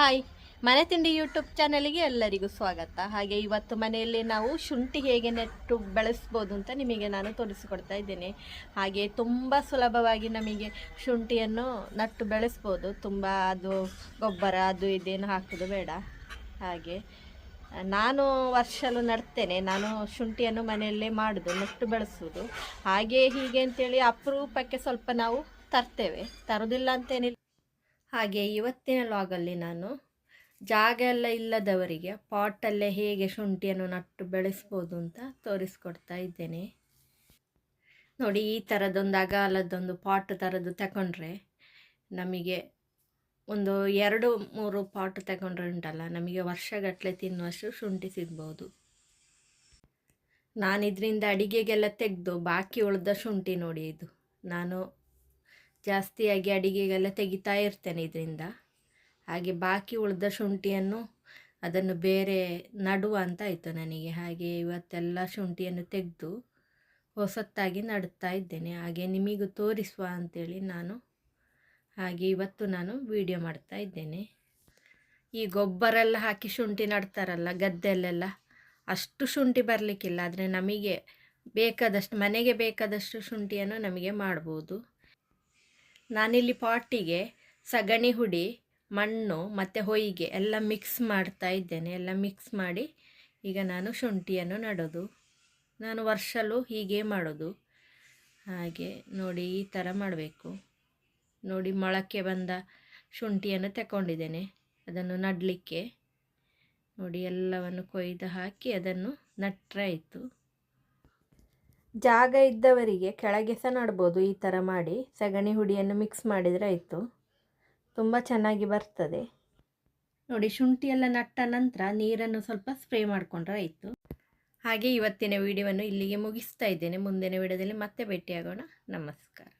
Hi. ಮನೆ ತಿಂಡಿ YouTube ಚಾನಲ್ಗೆ ಎಲ್ಲರಿಗೂ ಸ್ವಾಗತ. ಹಾಗೆ ಇವತ್ತು ಮನೆಯಲ್ಲಿ ನಾವು ಶುಂಠಿ ಹೇಗೆ ನೆಟ್ಟು ಬೆಳೆಸ್ಬೋದು ಅಂತ ನಿಮಗೆ ನಾನು ತೋರಿಸಿಕೊಡ್ತಾ ಇದ್ದೇನೆ. ಹಾಗೆ ತುಂಬ ಸುಲಭವಾಗಿ ನಮಗೆ ಶುಂಠಿಯನ್ನು ನಟ್ಟು ಬೆಳೆಸ್ಬೋದು. ತುಂಬ ಅದು ಗೊಬ್ಬರ ಅದು ಇದೇನು ಹಾಕೋದು ಬೇಡ. ಹಾಗೆ, ನಾನು ವರ್ಷಲು ನಡ್ತೇನೆ. ನಾನು ಶುಂಠಿಯನ್ನು ಮನೆಯಲ್ಲೇ ಮಾಡೋದು, ನೆಟ್ಟು ಬೆಳೆಸೋದು. ಹಾಗೆ ಹೀಗೆ ಅಂತೇಳಿ ಅಪರೂಪಕ್ಕೆ ಸ್ವಲ್ಪ ನಾವು ತರ್ತೇವೆ. ತರೋದಿಲ್ಲ ಅಂತೇನಿಲ್ಲ. ಹಾಗೆ ಇವತ್ತಿನ ಲಾಗಲ್ಲಿ ನಾನು ಜಾಗ ಎಲ್ಲ ಇಲ್ಲದವರಿಗೆ ಪಾಟಲ್ಲೇ ಹೇಗೆ ಶುಂಠಿಯನ್ನು ನಟ್ಟು ಬೆಳೆಸ್ಬೋದು ಅಂತ ತೋರಿಸ್ಕೊಡ್ತಾ ಇದ್ದೇನೆ. ನೋಡಿ ಈ ಥರದೊಂದು ಅಗಾಲದೊಂದು ಪಾಟ್ ಥರದ್ದು ತಗೊಂಡ್ರೆ ನಮಗೆ ಒಂದು ಎರಡು ಮೂರು ಪಾಟ್ ತಗೊಂಡ್ರೆ ಉಂಟಲ್ಲ, ನಮಗೆ ವರ್ಷಗಟ್ಟಲೆ ತಿನ್ನುವಷ್ಟು ಶುಂಠಿ ಸಿಗ್ಬೋದು. ನಾನು ಇದರಿಂದ ಅಡಿಗೆಗೆಲ್ಲ ತೆಗೆದು ಬಾಕಿ ಉಳಿದ ಶುಂಠಿ ನೋಡಿ ಇದು. ನಾನು ಜಾಸ್ತಿಯಾಗಿ ಅಡಿಗೆಗೆಲ್ಲ ತೆಗಿತಾ ಇರ್ತೇನೆ ಇದರಿಂದ. ಹಾಗೆ ಬಾಕಿ ಉಳಿದ ಶುಂಠಿಯನ್ನು ಅದನ್ನು ಬೇರೆ ನಡುವ ಅಂತ ಆಯಿತು ನನಗೆ. ಹಾಗೆ ಇವತ್ತೆಲ್ಲ ಶುಂಠಿಯನ್ನು ತೆಗೆದು ಹೊಸತ್ತಾಗಿ ನಡುತ್ತಾ ಇದ್ದೇನೆ. ಹಾಗೆ ನಿಮಗೂ ತೋರಿಸುವ ಅಂತೇಳಿ ನಾನು ಹಾಗೆ ಇವತ್ತು ನಾನು ವಿಡಿಯೋ ಮಾಡ್ತಾ ಇದ್ದೇನೆ. ಈ ಗೊಬ್ಬರ ಎಲ್ಲ ಹಾಕಿ ಶುಂಠಿ ನಡ್ತಾರಲ್ಲ ಗದ್ದೆಯಲ್ಲೆಲ್ಲ ಅಷ್ಟು ಶುಂಠಿ ಬರಲಿಕ್ಕಿಲ್ಲ. ಆದರೆ ನಮಗೆ ಬೇಕಾದಷ್ಟು, ಮನೆಗೆ ಬೇಕಾದಷ್ಟು ಶುಂಠಿಯನ್ನು ನಮಗೆ ಮಾಡ್ಬೋದು. ನಾನಿಲ್ಲಿ ಪಾಟಿಗೆ ಸಗಣಿ ಹುಡಿ, ಮಣ್ಣು ಮತ್ತು ಹೊಯಿಗೆ ಎಲ್ಲ ಮಿಕ್ಸ್ ಮಾಡ್ತಾ ಇದ್ದೇನೆ. ಎಲ್ಲ ಮಿಕ್ಸ್ ಮಾಡಿ ಈಗ ನಾನು ಶುಂಠಿಯನ್ನು ನಡೋದು. ನಾನು ವರ್ಷಲು ಹೀಗೆ ಮಾಡೋದು. ಹಾಗೆ ನೋಡಿ ಈ ಥರ ಮಾಡಬೇಕು. ನೋಡಿ ಮೊಳಕೆ ಬಂದ ಶುಂಠಿಯನ್ನು ತಗೊಂಡಿದ್ದೇನೆ. ಅದನ್ನು ನಡಲಿಕ್ಕೆ. ನೋಡಿ ಎಲ್ಲವನ್ನು ಕೊಯ್ದು ಹಾಕಿ ಅದನ್ನು ನಟ್ರಾಯಿತು ಜಾಗ ಇದ್ದವರಿಗೆ ಕೆಳಗೆ ಸಹ ನಡ್ಬೋದು ಈ ಥರ ಮಾಡಿ. ಸಗಣಿ ಹುಡಿಯನ್ನು ಮಿಕ್ಸ್ ಮಾಡಿದರೆ ಆಯಿತು. ತುಂಬ ಚೆನ್ನಾಗಿ ಬರ್ತದೆ. ನೋಡಿ, ಶುಂಠಿಯೆಲ್ಲ ಎಲ್ಲ ನಟ್ಟ ನಂತರ ನೀರನ್ನು ಸ್ವಲ್ಪ ಸ್ಪ್ರೇ ಮಾಡಿಕೊಂಡ್ರೆ ಆಯಿತು. ಹಾಗೆ ಇವತ್ತಿನ ವಿಡಿಯೋವನ್ನು ಇಲ್ಲಿಗೆ ಮುಗಿಸ್ತಾ ಇದ್ದೇನೆ. ಮುಂದಿನ ವಿಡಿಯೋದಲ್ಲಿ ಮತ್ತೆ ಭೇಟಿಯಾಗೋಣ. ನಮಸ್ಕಾರ.